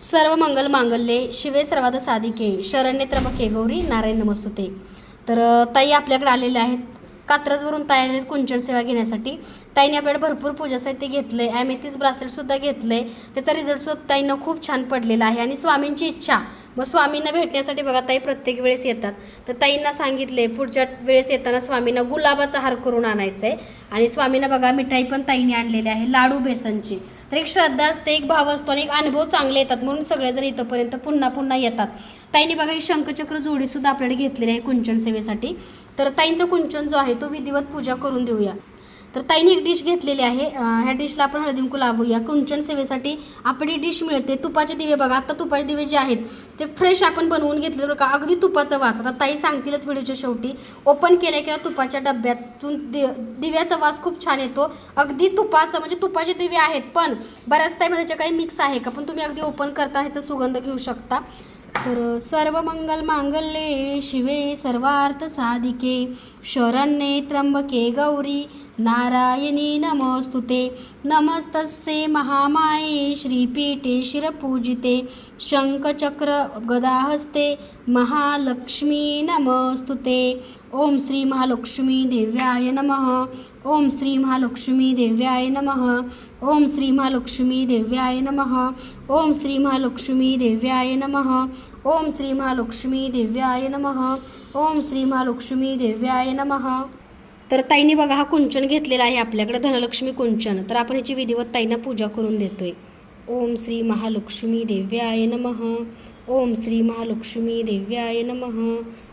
सर्व मंगल मांगल्ये शिवे सर्वात साधिके शरण्य त्र्यंबके गौरी नारायण नमस्तुते. तर ताई आपल्याकडे आलेल्या आहेत. कात्रजवरून ताई आलेले आहेत कुंचन सेवा घेण्यासाठी. ताईने आपल्याकडे भरपूर पूजा साहित्य घेतलं आहे ॲमेथीस ब्रासलेटसुद्धा घेतलं आहे त्याचा रिझल्टसुद्धा ताईंना खूप छान पडलेला आहे आणि स्वामींची इच्छा. मग स्वामींना भेटण्यासाठी बघा ताई प्रत्येक वेळेस येतात. तर ताईंना सांगितले पुढच्या वेळेस येताना स्वामींना गुलाबाचा हार करून आणायचा आहे आणि स्वामींना बघा मिठाई पण ताईने आणलेली आहे लाडू बेसनची. तर एक श्रद्धा असते एक भाव असतो आणि एक अनुभव चांगले येतात म्हणून सगळेजण इथंपर्यंत पुन्हा पुन्हा येतात. ताईने बघा ही शंखचक्र जोडीसुद्धा आपल्याकडे घेतलेली आहे कुंचन सेवेसाठी. तर ताईंचं कुंचन जो आहे तो विधिवत पूजा करून देऊया. तर ताईने एक डिश घेतलेली आहे. ह्या डिशला आपण हळदींकू लावूया कुंचन सेवेसाठी आपली डिश मिळते. तुपाचे दिवे बघा आत्ता तुपाचे दिवे जे आहेत ते फ्रेश आपण बनवून घेतले बरं का? अगदी तुपाचा वास. आता ताई सांगतीलच व्हिडिओच्या शेवटी. ओपन केल्या केल्या तुपाच्या डब्यातून दि दिव्याचा वास खूप छान येतो. अगदी तुपाचा म्हणजे तुपाचे दिवे आहेत पण बऱ्याच ताईमध्ये काही मिक्स आहे का? पण तुम्ही अगदी ओपन करता ह्याचा सुगंध घेऊ शकता. तर सर्व मंगल मांगल्ये शिवे सर्वार्थ साधिके. शरण्ये त्र्यंबके गौरी नारायणी नमस्तुते. नमस्तस्ये महामाये श्रीपीठे शिरपूजिते. शंखचक्र गदाहस्ते महालक्ष्मी नमस्तुते. ओम श्री महालक्ष्मी देव्याय नमः. ओम श्री महालक्ष्मी देव्याय नमः। ओम श्री महालक्ष्मी देव्याय नम। ओम श्री महालक्ष्मी देव्याय नमः। ओम श्री महालक्ष्मी देव्याय नम। ओम श्री महालक्ष्मी देव्याय नमः। तर ताईने बघा हा कुंचन घेतलेला आहे आपल्याकडे धनलक्ष्मी कुंचन. तर आपण ह्याची विधिवत ताईंना पूजा करून देतोय. ओम श्री महालक्ष्मी देव्याय नमः। ओम श्री महालक्ष्मी देव्याय नम।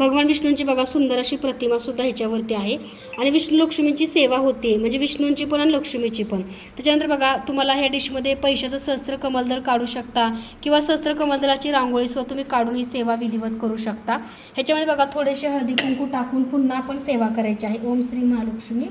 भगवान विष्णूंची बघा सुंदर अशी प्रतिमा सुद्धा ह्याच्यावरती आहे. आणि विष्णू लक्ष्मीची सेवा होते म्हणजे विष्णूंची पण आणि लक्ष्मीची पण. त्याच्यानंतर बघा तुम्हाला ह्या डिशमध्ये पैशाचं सहस्त्र कमलदर काढू शकता किंवा सहस्त्र कमलदराची रांगोळी सुद्धा तुम्ही काढून ही सेवा विधिवत करू शकता. ह्याच्यामध्ये बघा थोडेसे हळदी कुंकू टाकून पुन्हा आपण सेवा करायची आहे. ओम श्री महालक्ष्मी.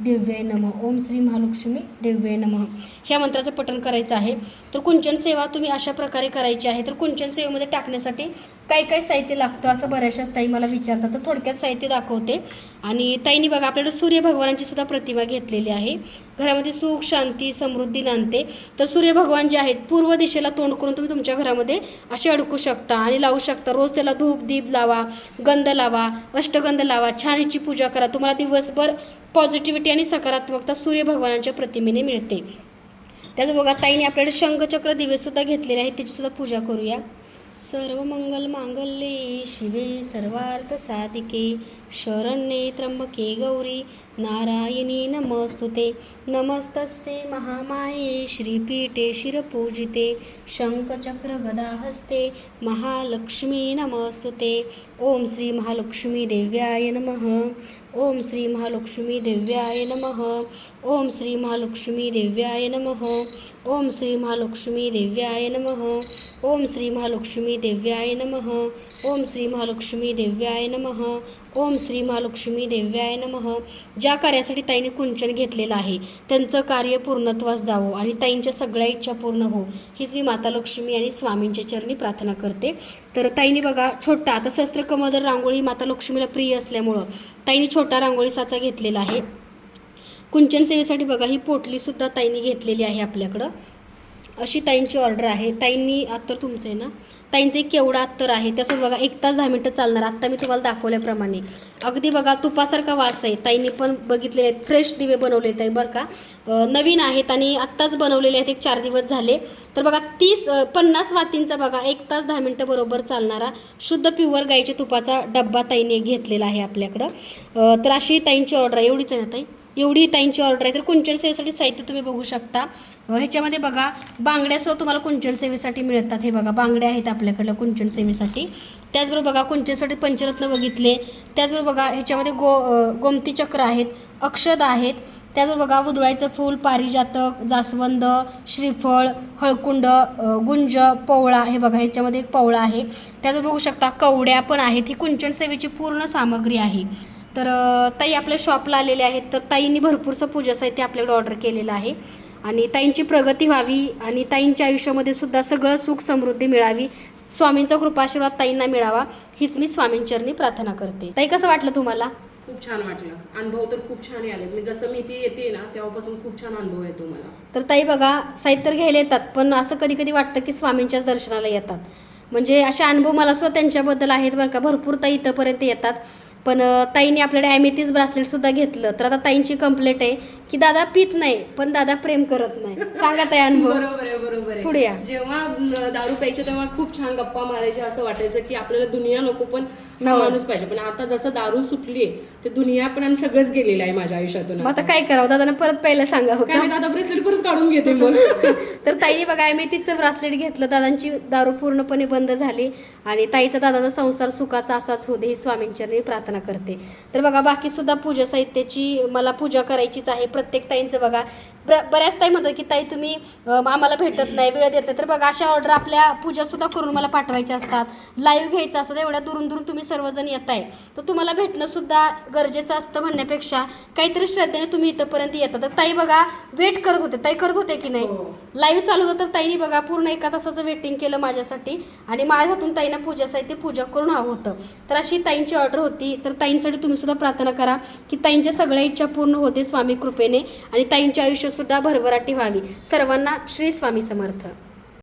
दिव्य नम. ओम श्री महालक्ष्मी दिव्य नम. ह्या मंत्राचं पठण करायचं आहे. तर कुंचन सेवा तुम्ही अशा प्रकारे करायची आहे. तर कुंचन सेवेमध्ये टाकण्यासाठी काय काय साहित्य लागतं असं बऱ्याचशाच ताई मला विचारतात. तर थोडक्यात साहित्य दाखवते. आणि ताईंनी बघा आपल्याकडे सूर्यभगवानांची सुद्धा प्रतिमा घेतलेली आहे. घरामध्ये सुख शांती समृद्धी नांदते. तर सूर्य भगवान जे आहेत पूर्व दिशेला तोंड करून तुम्ही तुमच्या घरामध्ये असे अडकू शकता आणि लावू शकता. रोज त्याला धूप दीप लावा गंध लावा अष्टगंध लावा छानची पूजा करा. तुम्हाला दिवसभर पॉझिटिव्हिटी आणि सकारात्मकता सूर्य भगवानांच्या प्रतिमेने मिळते. त्याच बघा ताईने आपल्याकडे शंखचक्र दिवेसुद्धा घेतलेले आहेत त्याचीसुद्धा पूजा करूया. सर्व मंगल मांगल्ये शिवे सर्वार्थ साधिके. शरण्ये त्र्यंबके गौरी नारायणी नमस्तुते। नमस्तस्ये महामाये श्रीपीठे शिरपूजिते। शङ्खचक्रगदाहस्ते महालक्ष्मी नमस्तुते। ॐ श्री महालक्ष्मी देव्याय नमः। ॐ श्री महालक्ष्मी देव्याय नमः। ॐ श्री महालक्ष्मी देव्याय नमः। ॐ श्री महालक्ष्मी देव्याय नमः। ॐ श्री महालक्ष्मी देव्याय नमः। ॐ श्री महालक्ष्मी देव्याय नमः। ॐ श्री महालक्ष्मी देव्याय नमः. ज्या कार्यासाठी ताईने कुंचन घेतलेलं आहे त्यांचं कार्य पूर्णत्वास जावं आणि ताईंच्या सगळ्या इच्छा पूर्ण हो. हीच मी माता लक्ष्मी आणि स्वामींच्या चरणी प्रार्थना करते. तर ताईने बघा छोटा आता शस्त्र कमदर रांगोळी माता लक्ष्मीला प्रिय असल्यामुळं ताईने छोटा रांगोळी साचा घेतलेला आहे. कुंचन सेवेसाठी बघा ही पोटलीसुद्धा ताईंनी घेतलेली आहे आपल्याकडं. अशी ताईंची ऑर्डर आहे. ताईंनी अत्तर तुमचं आहे ना? ताईंचं एक केवढा अत्तर आहे. त्यासोबत बघा एक तास दहा मिनटं चालणार. आत्ता मी तुम्हाला दाखवल्याप्रमाणे. अगदी बघा तुपासारखा वास आहे. ताईंनी पण बघितले आहेत. फ्रेश दिवे बनवलेले ताई बरं का. नवीन आहेत आणि आत्ताच बनवलेले आहेत. एक चार दिवस झाले. तर बघा तीस पन्नास वातींचा बघा एक तास दहा मिनटं बरोबर चालणारा शुद्ध प्युअर गाईच्या तुपाचा डब्बा ताईने घेतलेला आहे आपल्याकडं. तर अशी ताईंची ऑर्डर आहे. एवढीच आहे ना ताई? एवढी ताईंची ऑर्डर आहे. तर कुंचन सेवेसाठी साहित्य तुम्ही बघू शकता. ह्याच्यामध्ये बघा बांगड्यासुद्धा तुम्हाला कुंचन सेवेसाठी मिळतात. हे बघा बांगड्या आहेत आपल्याकडलं कुंचन सेवेसाठी. त्याचबरोबर बघा कुंचनसाठी पंचरत्न बघितले. त्याचबरोबर बघा ह्याच्यामध्ये गो गोमती चक्र आहेत अक्षद आहेत. त्याचबरोबर बघा उधळायचं फूल पारिजातक जास्वंद श्रीफळ हळकुंड गुंज पवळा हे बघा ह्याच्यामध्ये एक पवळा आहे. त्याचबरोबर बघू शकता कवड्या पण आहेत. ही कुंचन सेवेची पूर्ण सामग्री आहे. तर ताई आपल्या शॉपला आलेले आहेत. तर ताईंनी भरपूरसं पूजा साहित्य आपल्याकडे ऑर्डर केलेलं आहे. आणि ताईंची प्रगती व्हावी आणि ताईंच्या आयुष्यामध्ये सुद्धा सगळं सुख समृद्धी मिळावी. स्वामींचा कृपाशीर्वाद ताईंना मिळावा. हीच मी स्वामींचरणी प्रार्थना करते. ताई कसं वाटलं तुम्हाला? खूप छान वाटलं. अनुभव तर खूप छान आले मी जसं मी ती येते ना तेव्हापासून खूप छान अनुभव येतो मला. तर ताई बघा साहित्य घ्यायला येतात पण असं कधी कधी वाटतं की स्वामींच्याच दर्शनाला येतात. म्हणजे असे अनुभव मला सुद्धा त्यांच्याबद्दल आहेत बरं का. भरपूर ताई इथंपर्यंत येतात. पण ताईने ताईंनी आपल्याकडे ॲमेथीस ब्रासलेटसुद्धा घेतलं. तर आता ताईंची कंप्लेंट आहे की दादा पित नाही पण दादा प्रेम करत नाही. सांगा ताई अनुभव. बरोबर आहे बरोबर पुढे या. आहे जेव्हा दारू प्यायचे तेव्हा खूप छान गप्पा मारायचे असं वाटायचं की आपल्याला दुनिया नको पण हा हो. माणूस पाहिजे. पण आता जसं दारू सुटलीये ते दुनिया पण आणि सगळंच गेलेलं आहे माझ्या आयुष्यातून मग आता काय करावं? दादांना परत पहिलं सांगा हो काय मी आता ब्रेसलेट परत काढून घेते मग. तर ताईने बघा ॲमेथीचं ब्रासलेट घेतलं. दादांची दारू पूर्णपणे बंद झाली आणि ताईचा दादाचा संसार सुखाचा असाच होऊ दे ही स्वामींचरणी प्रार्थना करते. तर बघा बाकी सुद्धा पूजा साहित्याची मला पूजा करायचीच आहे प्रत्येक ताईंचं बघा. ब- बऱ्याच ताई म्हणतात की ताई तुम्ही आम्हाला भेटत नाही वेळ देत नाही. तर बघा अशा ऑर्डर आपल्या पूजा सुद्धा करून मला पाठवायच्या असतात. लाईव्ह घ्यायचं असतं एवढ्या दुरून दुरून तुम्ही सर्वजण येत आहे. तर तुम्हाला भेटणं सुद्धा गरजेचं असतं म्हणण्यापेक्षा काहीतरी श्रद्धेने तुम्ही इथंपर्यंत येतात तर ताई बघा वेट करत होते. ताई करत होते की नाही? हो. लाईव्ह चालू होतं तर ताईने बघा पूर्ण एका तासाचं वेटिंग केलं माझ्यासाठी. आणि माझ्या हातून ताईनं पूजा साहित्य पूजा करून हवं होतं. तर अशी ताईंची ऑर्डर होती. तर ताईंसाठी तुम्ही सुद्धा प्रार्थना करा की ताईंच्या सगळ्या इच्छा पूर्ण होते स्वामी कृपेने आणि ताईंचे आयुष्यसुद्धा भरभराटी व्हावी. सर्वांना श्री स्वामी समर्थ.